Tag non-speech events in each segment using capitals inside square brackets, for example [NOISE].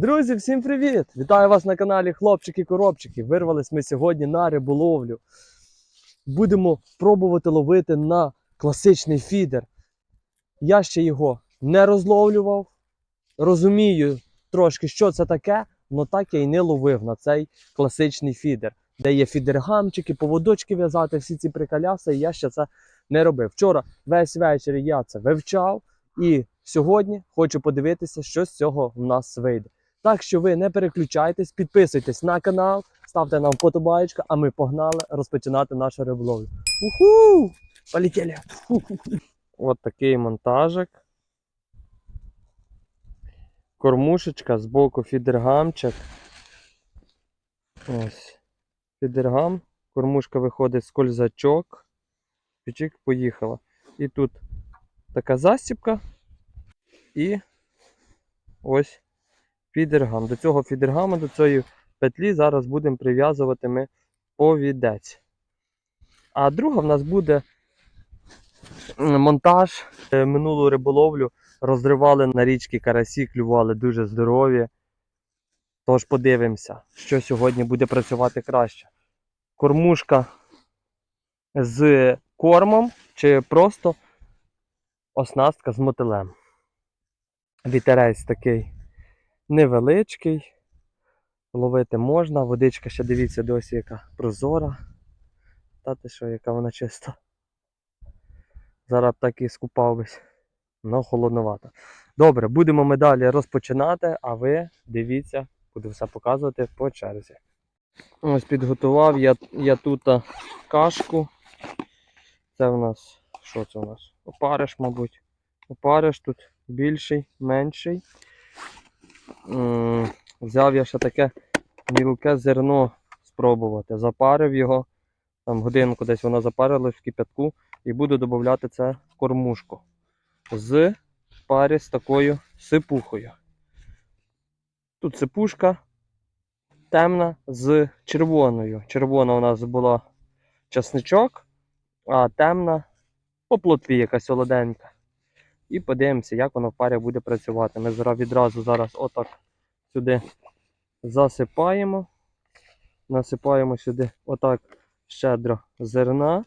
Друзі, всім привіт! Вітаю вас на каналі Хлопчики-Коробчики. Вирвались ми сьогодні на риболовлю. Будемо пробувати ловити на класичний фідер. Я ще його не розловлював. Розумію трошки, що це таке, але так я й не ловив на цей класичний фідер, де є фідергамчики, поводочки в'язати, всі ці приколяси, і я ще це не робив. Вчора весь вечір я це вивчав, і сьогодні хочу подивитися, що з цього в нас вийде. Так що ви не переключайтесь, підписуйтесь на канал, ставте нам вподобаєчка, а ми погнали розпочинати нашу риболовлю. Уху! Полетіли! От такий монтажик. Кормушечка, збоку фідергамчик. Ось. Фідергам. Кормушка виходить з кользачок. Пічик поїхала. І тут така застіпка. І ось фідергам. До цього фідергама, до цієї петлі зараз будемо прив'язувати ми повідець. А друга в нас буде монтаж. Е, Минулу риболовлю розривали на річки карасі, клювали дуже здорові. Тож подивимося, що сьогодні буде працювати краще. Кормушка з кормом чи просто оснастка з мотилем. Вітерець такий невеличкий. Ловити можна. Водичка ще дивіться досі, яка прозора. Та ти що, яка вона чиста. Зараз так і скупався. Ну, холодновато. Добре, будемо ми далі розпочинати, а ви дивіться, буду все показувати по черзі. Ось підготував я, я тут кашку. Це в нас. Що це у нас? Опариш, мабуть. Опариш тут більший, менший. Взяв я ще таке мілке зерно спробувати. Запарив його. Там годинку десь воно запарилось в кипятку. І буду додати це в кормушку. З парі з такою сипухою. Тут сипушка темна з червоною. Червона у нас була часничок, а темна по плотві якась солоденька. І подивимося, як воно в парі буде працювати. Ми зараз відразу зараз отак сюди засипаємо. Насипаємо сюди отак щедро зерна.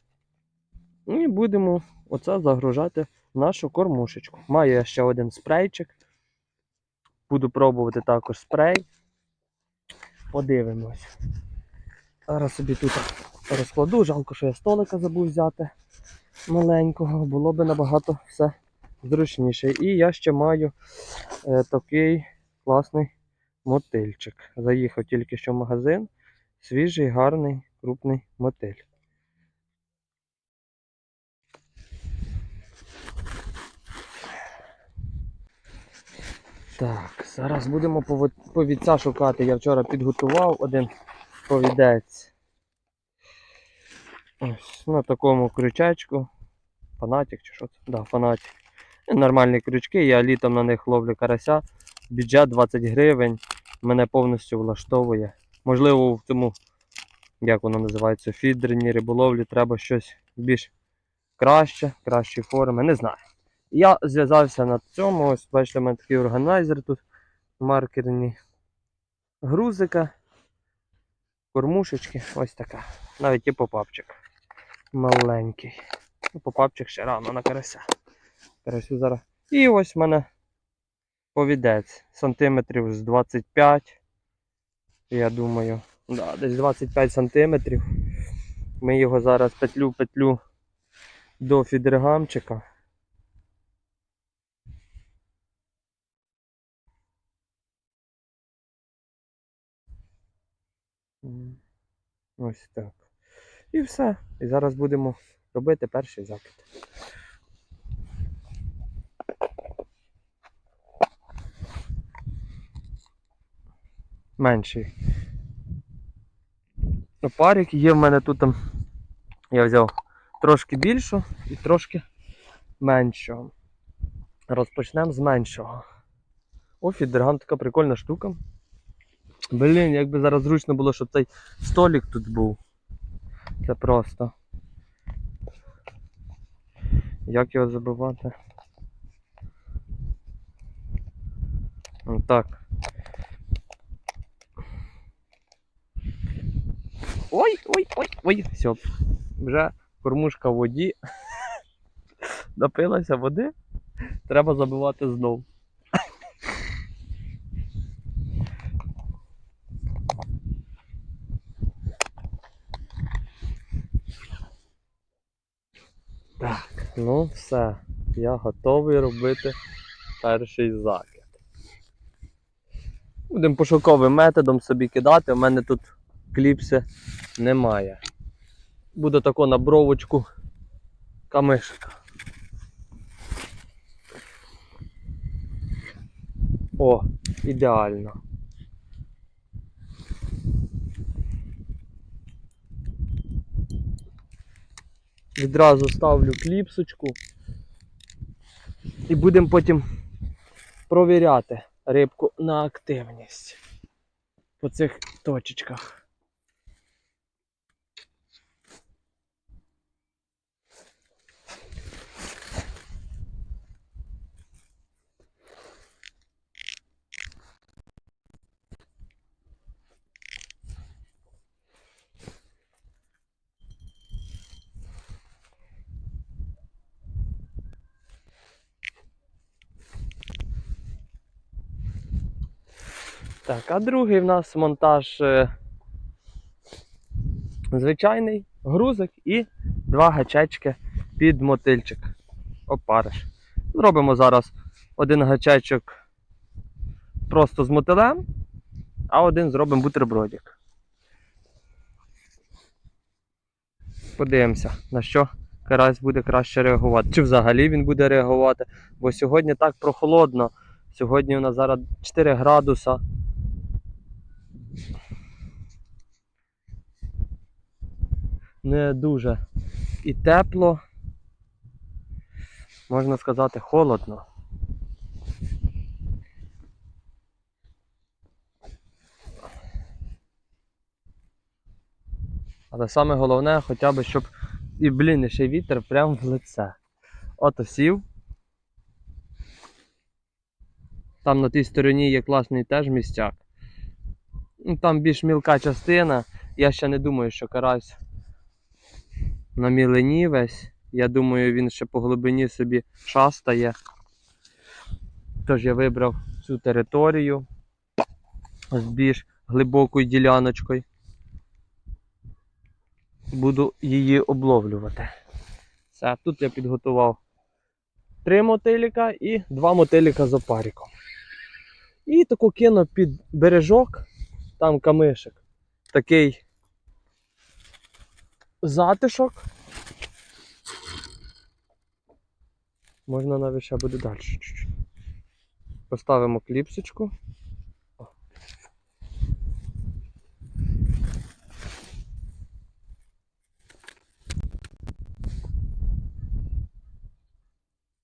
І будемо оце загружати нашу кормушечку. Маю я ще один спрейчик. Буду пробувати також спрей. Подивимось. Зараз собі тут розкладу. Жалко, що я столика забув взяти маленького. Було би набагато все зручніше. І я ще маю е, такий класний мотильчик. Заїхав тільки що в магазин. Свіжий, гарний, крупний мотиль. Так, зараз будемо повідця шукати. Я вчора підготував один повідець. Ось на такому крючечку. Фанатик чи що це? Да, фанатик. Нормальні крючки, я літом на них ловлю карася. Бюджет 20 гривень. Мене повністю влаштовує. Можливо, в цьому, як воно називається, фідерній риболовлі треба щось більш краще, кращі форми. Не знаю. Я зв'язався на цьому. Ось бачите, у мене такий органайзер тут. Маркерні грузика, кормушечки, ось така. Навіть і попапчик. Маленький. Ну, попапчик ще рано на карася. Карасю зараз. І ось в мене повідець. Сантиметрів з 25. Я думаю. Да, десь 25 сантиметрів. Ми його зараз петлю-петлю до фідергамчика. Ось так. І все. І зараз будемо робити перший закид. Менший. Опарик є в мене тут. Я взяв трошки більшу і трошки меншого. Розпочнемо з меншого. О, фідергам така прикольна штука. Блін, якби зараз зручно було, щоб цей столик тут був. Це просто. Як його забивати? Так. Ой, ой, ой, ой. Все. Вже кормушка в воді. Напилася води. Треба забивати знов. Так, ну все. Я готовий робити перший закид. Будемо пошуковим методом собі кидати. У мене тут кліпси немає. Буде тако на бровочку камишка. О, ідеально. Відразу ставлю кліпсочку. І будемо потім провіряти рибку на активність по цих точечках. Так, а другий в нас монтаж е, звичайний грузик і два гачечки під мотильчик. Опариш. Зробимо зараз один гачечок просто з мотилем, а один зробимо бутербродик. Подивимося, на що карась буде краще реагувати. Чи взагалі він буде реагувати, бо сьогодні так прохолодно. Сьогодні у нас зараз 4 градуса. Не дуже і тепло, можна сказати, холодно. Але саме головне, хоча б, щоб і, блін, і ще вітер прямо в лице. Ото сів. Там на тій стороні є класний теж містяк. Ну, Там більш мілка частина. Я ще не думаю, що карась на мілені весь. Я думаю, він ще по глибині собі шастає. Тож я вибрав цю територію з більш глибокою діляночкою. Буду її обловлювати. Все, тут я підготував три мотиліка і два мотиліка з опаріком. І таку кину під бережок, там камишик. Такий затишок. Можна навіть ще буде далі. Поставимо кліпсочку.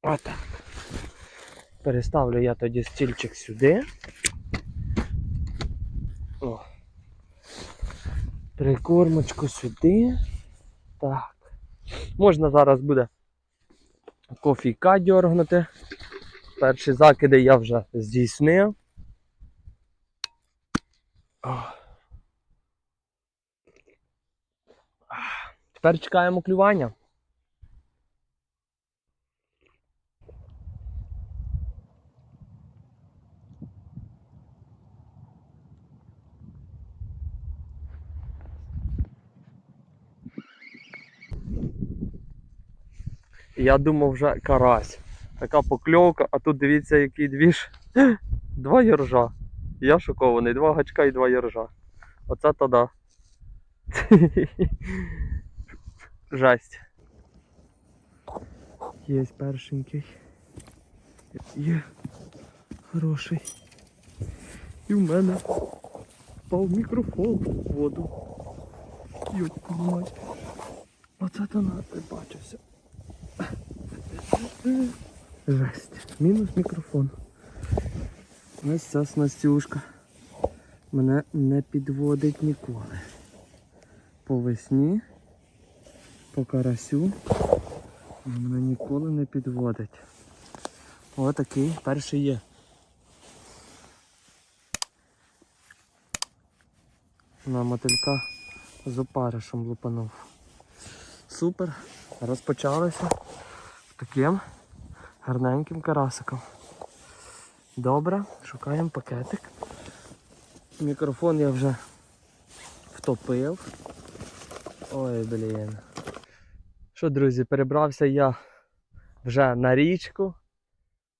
Отак. Переставлю я тоді стільчик сюди. О. Прикормочку сюди. Так. Можна зараз буде кофійка дьоргнути. Перші закиди я вже здійснив. Тепер чекаємо клювання. Я думав вже карась. Така покльовка, а тут дивіться, який двіж. [LAUGHS] Два єржа. Я шокований, два гачка і два єржа. Оце то да. [LAUGHS] Жесть. Є першенький. Є хороший. І в мене впав мікрофон в воду. Йотку мать. Оце то на бачився. Жесть. Мінус мікрофон. Ось ця снастюшка. Мене не підводить ніколи. По весні, по карасю. Мене ніколи не підводить. Отакий перший є. На мотилька з опаришем лупанув. Супер. Розпочалося таким гарненьким карасиком. Добре, шукаємо пакетик. Мікрофон я вже втопив. Ой, блін. Що, друзі, перебрався я вже на річку.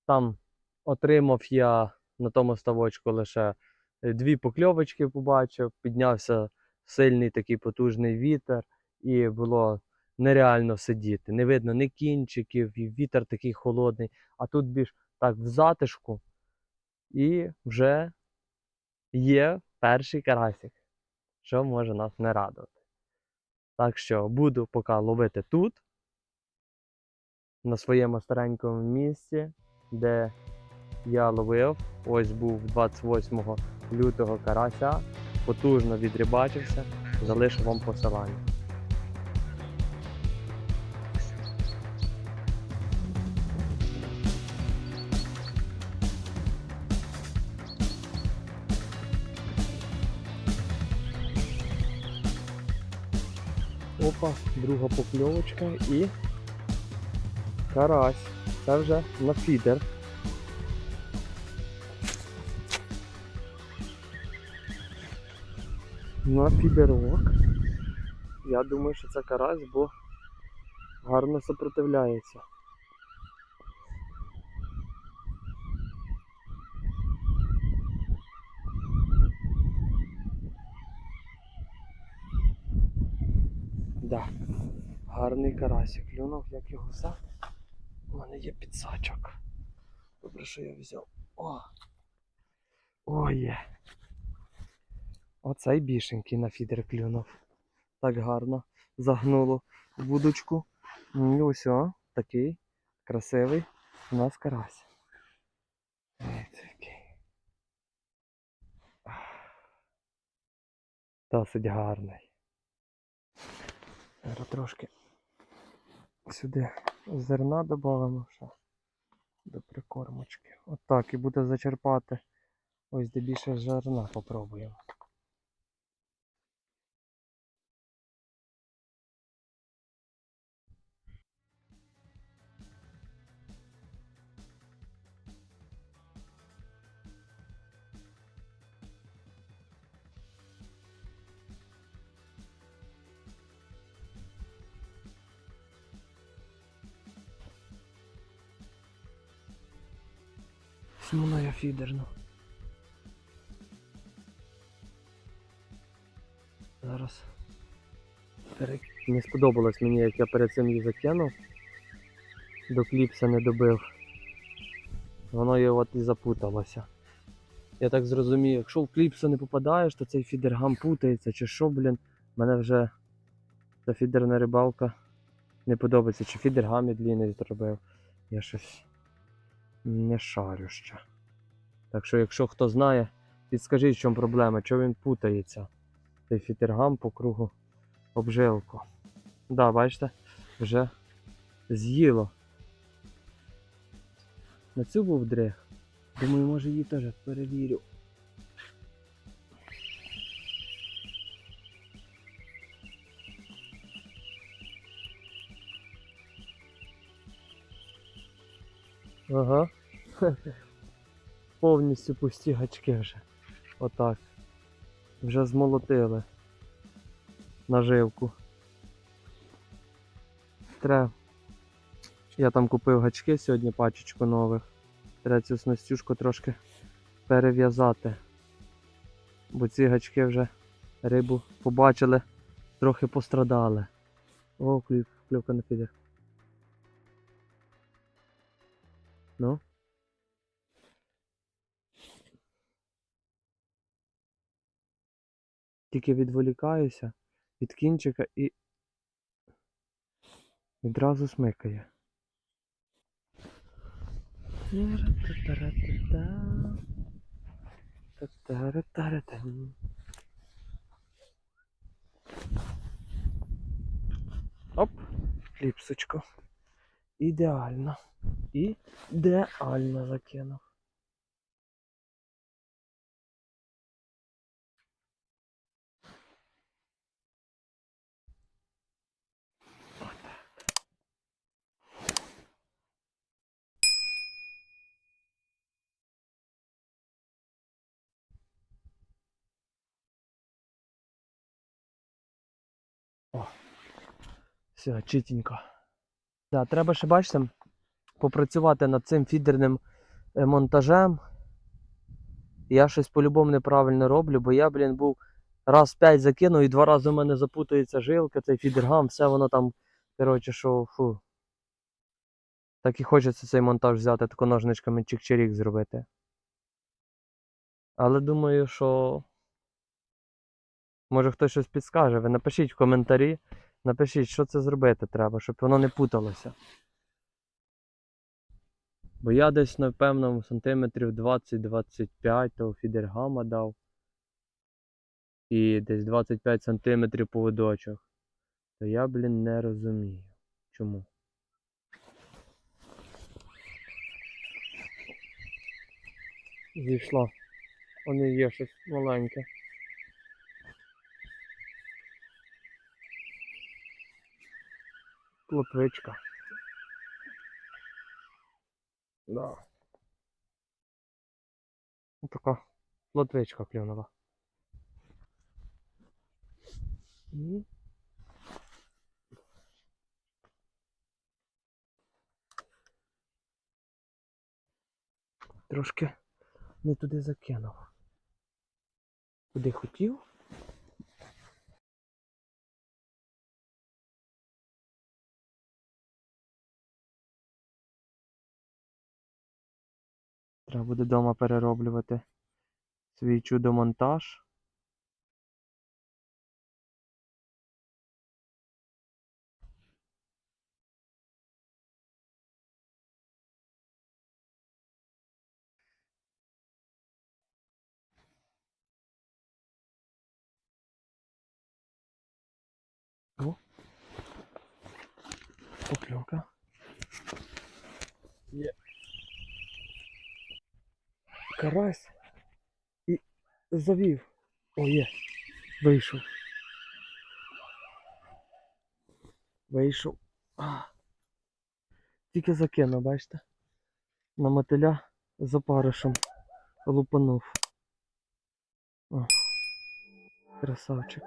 Там отримав я на тому ставочку лише дві покльовочки побачив. Піднявся сильний такий потужний вітер, і було нереально сидіти. Не видно ні кінчиків, і вітер такий холодний, а тут більш так в затишку. І вже є перший карасик, що може нас не радувати. Так що буду поки ловити тут, на своєму старенькому місці, де я ловив. Ось був 28 лютого карася, потужно відрибачився, залишу вам посилання. Опа, друга покльовочка і карась. Це вже на фідер. На фідерок. Я думаю, що це карась, бо гарно сопротивляється. Да. Гарний карасик клюнув, як його взяв. У мене є підсачок. Добре, що я взяв. О! О, є. Оцей бішенький на фідер клюнув. Так гарно загнуло в вудочку. Ну І ось о, такий красивий у нас карась. Досить гарний. Зараз трошки сюди зерна додамо ще до прикормочки. Отак і буде зачерпати. Ось де більше зерна попробуємо. Візьму я фідерну. Зараз. Не сподобалось мені, як я перед цим її закинув. До кліпса не добив. Воно і от і запуталося. Я так зрозумів, якщо в кліпсу не попадаєш, то цей фідергам путається чи що, блін. Мене вже ця фідерна рибалка не подобається. Чи фідергам я длінний зробив. Я щось не шарю ще. Так що, якщо хто знає, підскажіть, в чому проблема, чого він путається. Цей фітергам по кругу обжилку. Да, бачите, вже з'їло. На цю був дрих. Думаю, може її теж перевірю. Ага. [LAUGHS] Повністю пусті гачки вже. Отак. Вже змолотили наживку. Треба. Я там купив гачки сьогодні, пачечку нових. Треба цю снастюшку трошки перев'язати. Бо ці гачки вже рибу побачили, трохи пострадали. О, клюв, клювка на піде. Ну. Тільки відволікаюся від кінчика і відразу смикає. Оп, кліпсочку. Ідеально. Ідеально закинув. О, все, чітенько. Да, треба ще, бачите, попрацювати над цим фідерним е, монтажем. Я щось по-любому неправильно роблю, бо я, блін, був раз п'ять закинув і два рази у мене запутується жилка, цей фідергам, все воно там, коротше, що фу. Так і хочеться цей монтаж взяти, тако ножничками чик-чирік зробити. Але думаю, що. Може хтось щось підскаже. Ви напишіть в коментарі, напишіть, що це зробити треба, щоб воно не путалося. Бо я десь, напевно, сантиметрів 20-25 того фідергама дав. І десь 25 сантиметрів поводочок. То я, блін, не розумію. Чому? Зійшла. Вони є щось маленьке. Плотвичка. Да. Така плотвичка клюнула. І... Трошки не туди закинув. Куди хотів? Треба буде вдома перероблювати свій чудо-монтаж. О. Покльовка. Є. Карась. І завів. О, є. Вийшов. Вийшов. Тільки закинув, бачите? На мотиля з опаришем лупанув. О. Красавчик.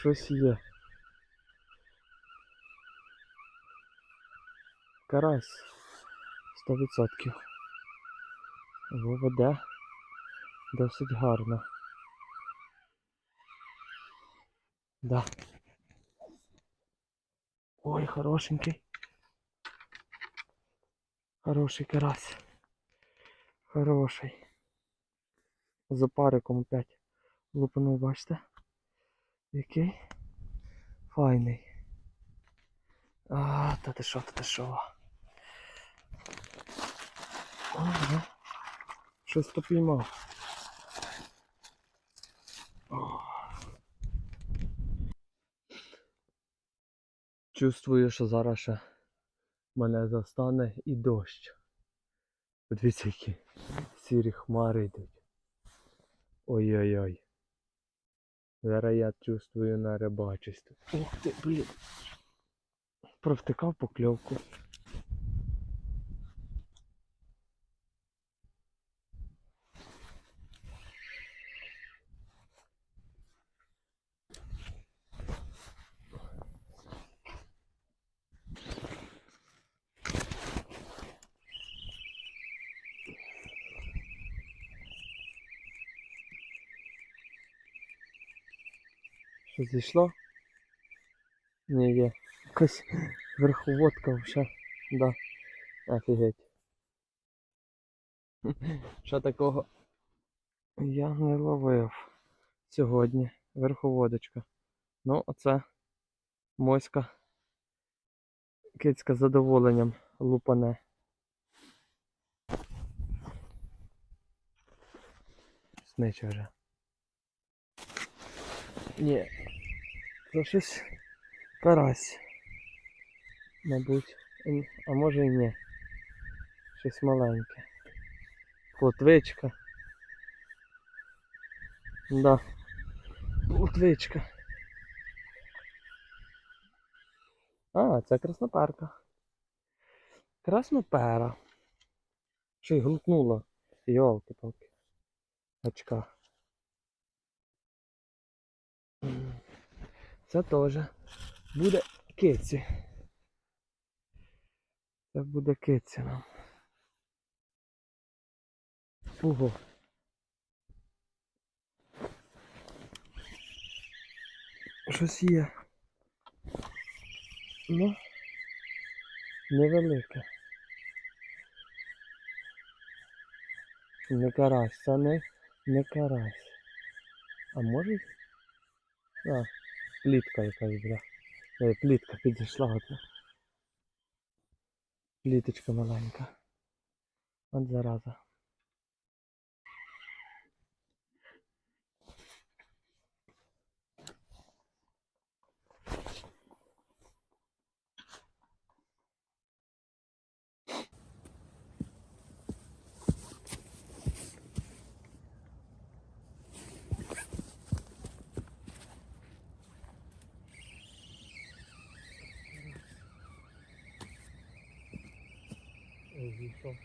Щось є. Карась. 100%. Виведе досить гарно. Да. Ой, хорошенький. Хороший карась. Хороший. За париком опять. Лупанув, бачите? Який? Файний. А, та ти що, та ти що? Щось то піймав. Чувствую, що зараз ще мене застане і дощ. Подивіться, які сірі хмари йдуть. Ой-ой-ой. Зараз я чувствую на рибачестві. Ух ти, блін. Провтикав покльовку. Зійшло? Ні, є. Якась верховодка вже. Да. Офігеть. [LAUGHS] Що такого я не ловив сьогодні. Верховодочка. Ну, оце моська Кицька з задоволенням лупане. Смиче вже. Ні. Це щось карась. Мабуть. А може і ні. Щось маленьке. Плотвичка. Да. Плотвичка. А, це красноперка. Краснопера. Ще й глутнула. Йолки-палки. Очка. Це теж буде киці. Це буде киці нам. Ого. Щось є. Ну, невелике. Не карась, це не, не карась. А може? А, плітка якась, бля. Е, плітка підійшла одна. Пліточка маленька. От зараза. Ой,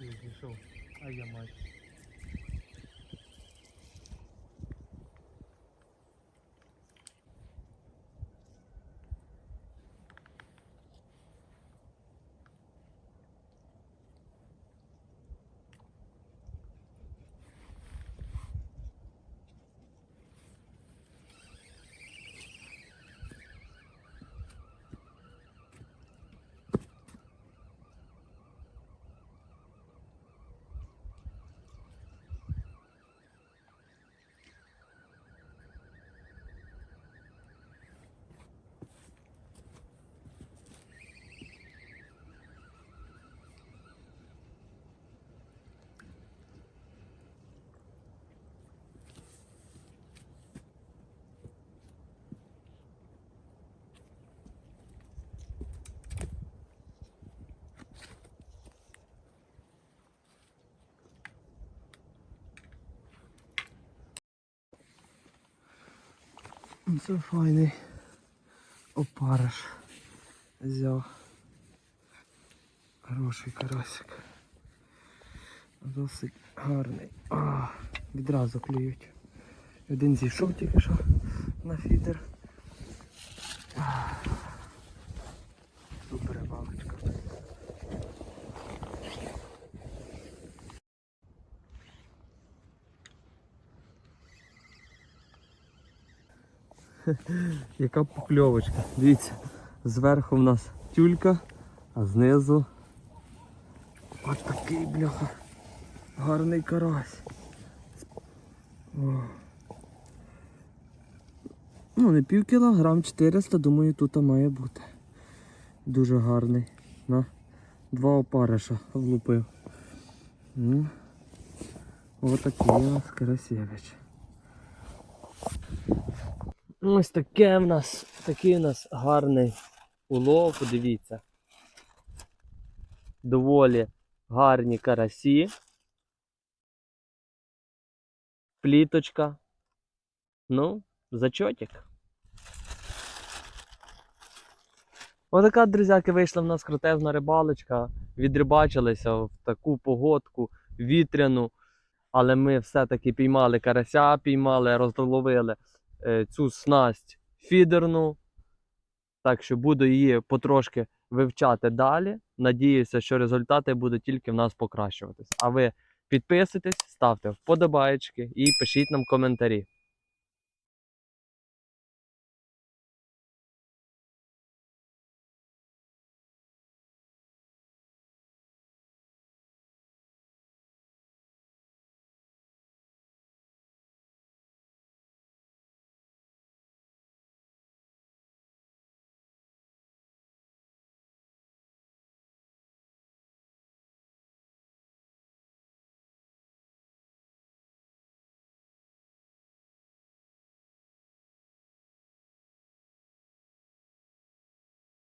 Ой, зійшов. А я мать. Це файний опариш. Взяв. Хороший карасик. Досить гарний. А, відразу клюють. Один зійшов тільки що на фідер. А, Супер рибалочка. Яка покльовочка. Дивіться, зверху в нас тюлька, а знизу ось такий бляха. Гарний карась. О. Ну, не пів кілограм, 400, думаю, тут має бути. Дуже гарний. На два опариша влупив. Ну, отакий у нас Карасєвич. Ось таке в нас, такий у нас гарний улов, подивіться. Доволі гарні карасі. Пліточка. Ну, зачотик. Отака, друзяки, вийшла в нас крутезна рибалочка. Відрибачилися в таку погодку, вітряну. Але ми все-таки піймали карася, піймали, розловили цю снасть фідерну. Так що буду її потрошки вивчати далі. Надіюся, що результати будуть тільки в нас покращуватись. А ви підписуйтесь, ставте вподобайки і пишіть нам коментарі.